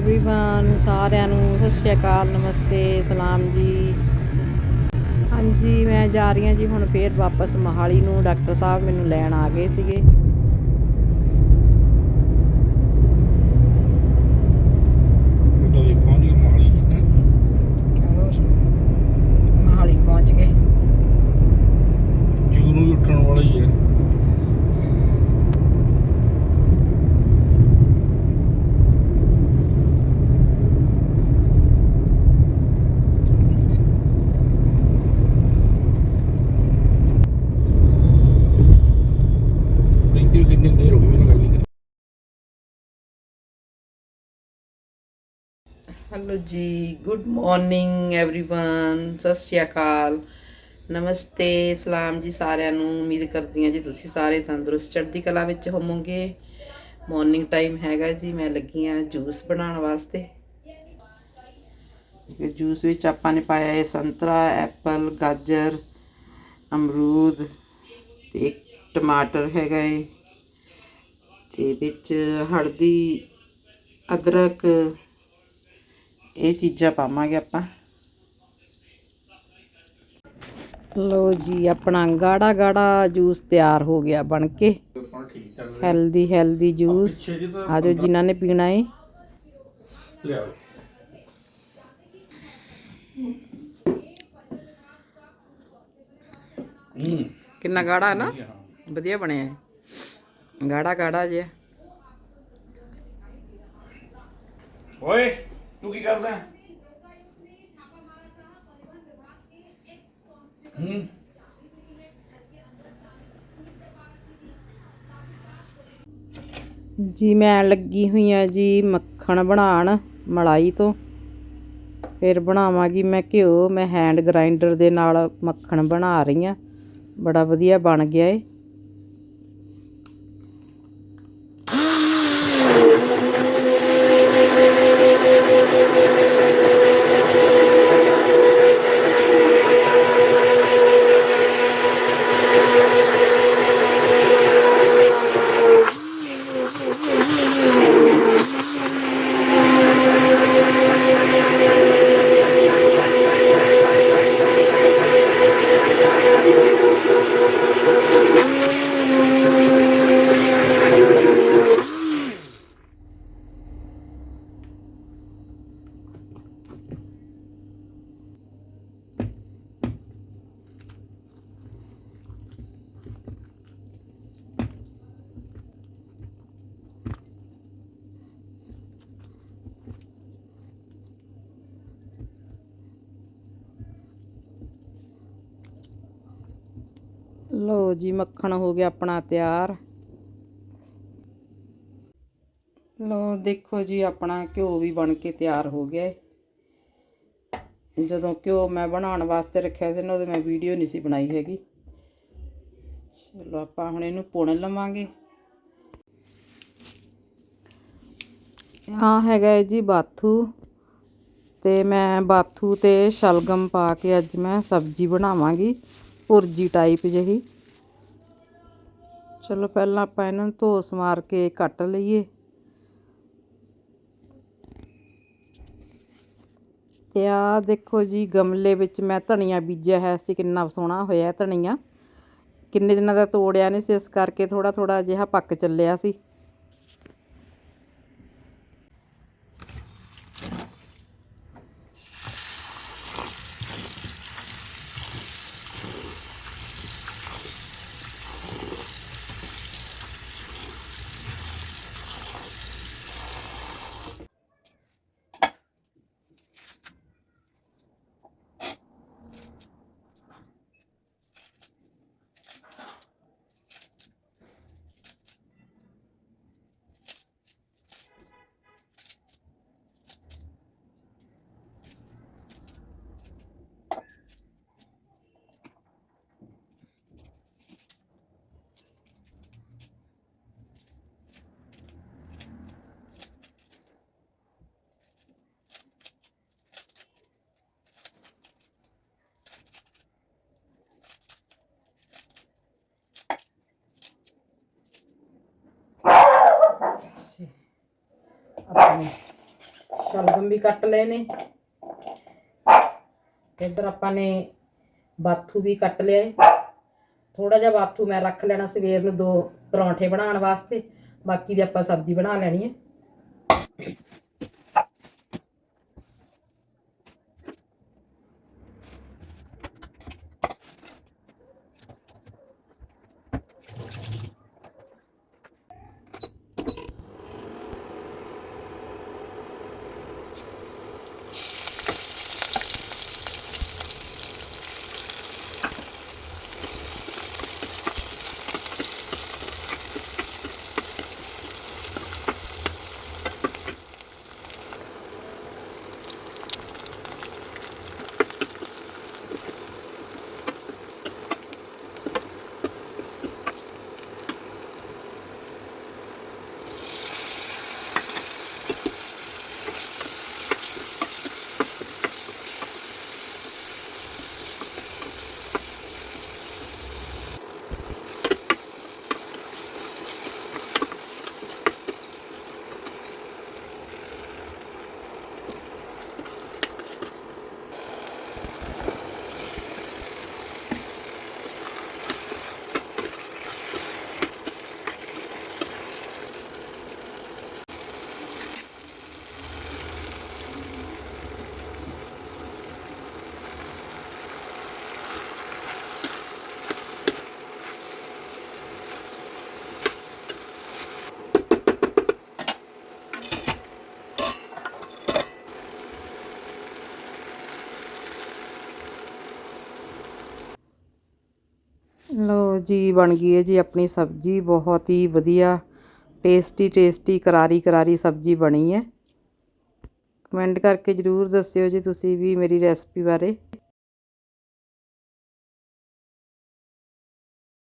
Everyone ਸਾਰਿਆਂ ਨੂੰ ਸਤਿ ਸ਼੍ਰੀ ਅਕਾਲ ਨਮਸਤੇ ਸਲਾਮ ਜੀ ਹਾਂਜੀ ਮੈਂ ਜਾ ਰਹੀ ਹਾਂ ਜੀ ਹੁਣ ਫੇਰ ਵਾਪਸ ਮਹਾਲੀ ਨੂੰ ਡਾਕਟਰ ਸਾਹਿਬ ਮੈਨੂੰ ਲੈਣ ਆ ਗਏ ਸੀਗੇ ਹੈਲੋ ਜੀ ਗੁੱਡ ਮਾਰਨਿੰਗ एवरीवन ਸਤਿ ਸ਼੍ਰੀ ਅਕਾਲ ਨਮਸਤੇ ਸਲਾਮ ਜੀ ਸਾਰਿਆਂ ਨੂੰ ਉਮੀਦ ਕਰਦੀ ਹਾਂ ਜੀ ਤੁਸੀਂ ਸਾਰੇ ਤੰਦਰੁਸਤ ਚੜ੍ਹਦੀ ਕਲਾ ਵਿੱਚ ਹੋਵੋਗੇ ਮਾਰਨਿੰਗ ਟਾਈਮ ਹੈਗਾ ਜੀ ਮੈਂ ਲੱਗੀ ਹਾਂ ਜੂਸ ਬਣਾਉਣ ਵਾਸਤੇ ਜੂਸ ਵਿੱਚ ਆਪਾਂ ਨੇ ਪਾਇਆ ਹੈ ਸੰਤਰਾ ਐਪਲ ਗਾਜਰ ਅਮਰੂਦ ਤੇ ਇੱਕ ਟਮਾਟਰ ਹੈਗਾ ਹੈ ਤੇ ਵਿੱਚ ਹਲਦੀ ਅਦਰਕ ਇਹ ਚੀਜ਼ਾਂ ਪਾਵਾਂਗੇ ਆਪਾਂ। ਲੋ ਜੀ ਆਪਣਾ ਗਾੜਾ ਗਾੜਾ ਜੂਸ ਤਿਆਰ ਹੋ ਗਿਆ ਬਣ ਕੇ। ਹੁਣ ਠੀਕ ਚੱਲ ਹੈਲਦੀ ਹੈਲਦੀ ਜੂਸ ਆਜੋ ਜਿਨ੍ਹਾਂ ਨੇ ਪੀਣਾ ਹੈ ਲਿਆਓ। ਹੂੰ। ਕਿੰਨਾ ਗਾੜਾ ਹੈ ਨਾ? ਵਧੀਆ ਬਣਿਆ ਹੈ। ਗਾੜਾ ਗਾੜਾ ਜਿਹਾ। ਓਏ। ਤੂੰ ਕੀ ਕਰਦਾ? ਹੂੰ। ਜੀ ਮੈਂ ਲੱਗੀ ਹੋਈ ਆ ਜੀ ਮੱਖਣ ਬਣਾਉਣ ਮਲਾਈ ਤੋਂ। ਫਿਰ ਬਣਾਵਾਂਗੀ ਮੈਂ ਘਿਓ ਮੈਂ ਹੈਂਡ ਗਰਾਈਂਡਰ ਦੇ ਨਾਲ ਮੱਖਣ ਬਣਾ ਰਹੀ ਆ। ਬੜਾ ਵਧੀਆ ਬਣ ਗਿਆ ਏ। ਲੋ ਜੀ, ਮੱਖਣ ਹੋ ਗਿਆ ਆਪਣਾ ਤਿਆਰ। ਲੋ ਦੇਖੋ ਜੀ, ਆਪਣਾ ਘਿਓ ਵੀ ਬਣ ਕੇ ਤਿਆਰ ਹੋ ਗਿਆ ਹੈ ਜਦੋਂ ਘਿਓ ਮੈਂ ਬਣਾਉਣ ਵਾਸਤੇ ਰੱਖਿਆ ਸੀ ਨਾ ਉਹਦੇ ਮੈਂ ਵੀਡੀਓ ਨਹੀਂ ਸੀ ਬਣਾਈ ਹੈਗੀ। ਚਲੋ, ਆਪਾਂ ਹੁਣ ਇਹਨੂੰ ਪੁਣ ਲਵਾਂਗੇ। ਆ ਹੈਗਾ ਹੈ ਜੀ ਬਾਥੂ। ਤੇ ਮੈਂ ਬਾਥੂ ਤੇ ਸ਼ਲਗਮ ਪਾ ਕੇ ਅੱਜ ਮੈਂ ਸਬਜ਼ੀ ਬਣਾਵਾਂਗੀ। ਭੁਰਜੀ ਟਾਈਪ ਜਿਹੀ। ਚਲੋ ਪਹਿਲਾਂ ਆਪਾਂ ਇਹਨਾਂ ਨੂੰ ਧੋ ਸਮਾਰ ਕੇ ਕੱਟ ਲਈਏ। ਤੇ ਆ ਦੇਖੋ ਜੀ, ਗਮਲੇ ਵਿੱਚ ਮੈਂ ਧਨੀਆ ਬੀਜਿਆ ਹੈ ਸੀ, ਕਿੰਨਾ ਸੋਹਣਾ ਹੋਇਆ ਧਨੀਆ। ਕਿੰਨੇ ਦਿਨਾਂ ਦਾ ਤੋੜਿਆ ਨਹੀਂ ਸੀ, ਇਸ ਕਰਕੇ ਥੋੜਾ ਥੋੜਾ ਜਿਹਾ ਪੱਕ ਚੱਲਿਆ ਸੀ। ਸ਼ਲਗਮ ਵੀ ਕੱਟ ਲਏ ਨੇ। ਇੱਧਰ ਆਪਾਂ ਨੇ ਬਾਥੂ ਵੀ ਕੱਟ ਲਿਆ ਏ। ਥੋੜਾ ਜਿਹਾ ਬਾਥੂ ਮੈਂ ਰੱਖ ਲੈਣਾ ਸਵੇਰ ਨੂੰ ਦੋ ਪਰੌਂਠੇ ਬਣਾਉਣ ਵਾਸਤੇ। ਬਾਕੀ ਦੀ ਆਪਾਂ ਸਬਜ਼ੀ ਬਣਾ ਲੈਣੀ ਹੈ ਜੀ ਬਣ ਗਈ ਹੈ ਜੀ, ਆਪਣੀ ਸਬਜ਼ੀ ਬਹੁਤ ਹੀ ਵਧੀਆ ਟੇਸਟੀ ਟੇਸਟੀ ਕਰਾਰੀ ਕਰਾਰੀ ਸਬਜ਼ੀ ਬਣੀ ਹੈ। ਕਮੈਂਟ ਕਰਕੇ ਜਰੂਰ ਦੱਸਿਓ ਜੀ ਤੁਸੀਂ ਵੀ ਮੇਰੀ ਰੈਸਪੀ ਬਾਰੇ।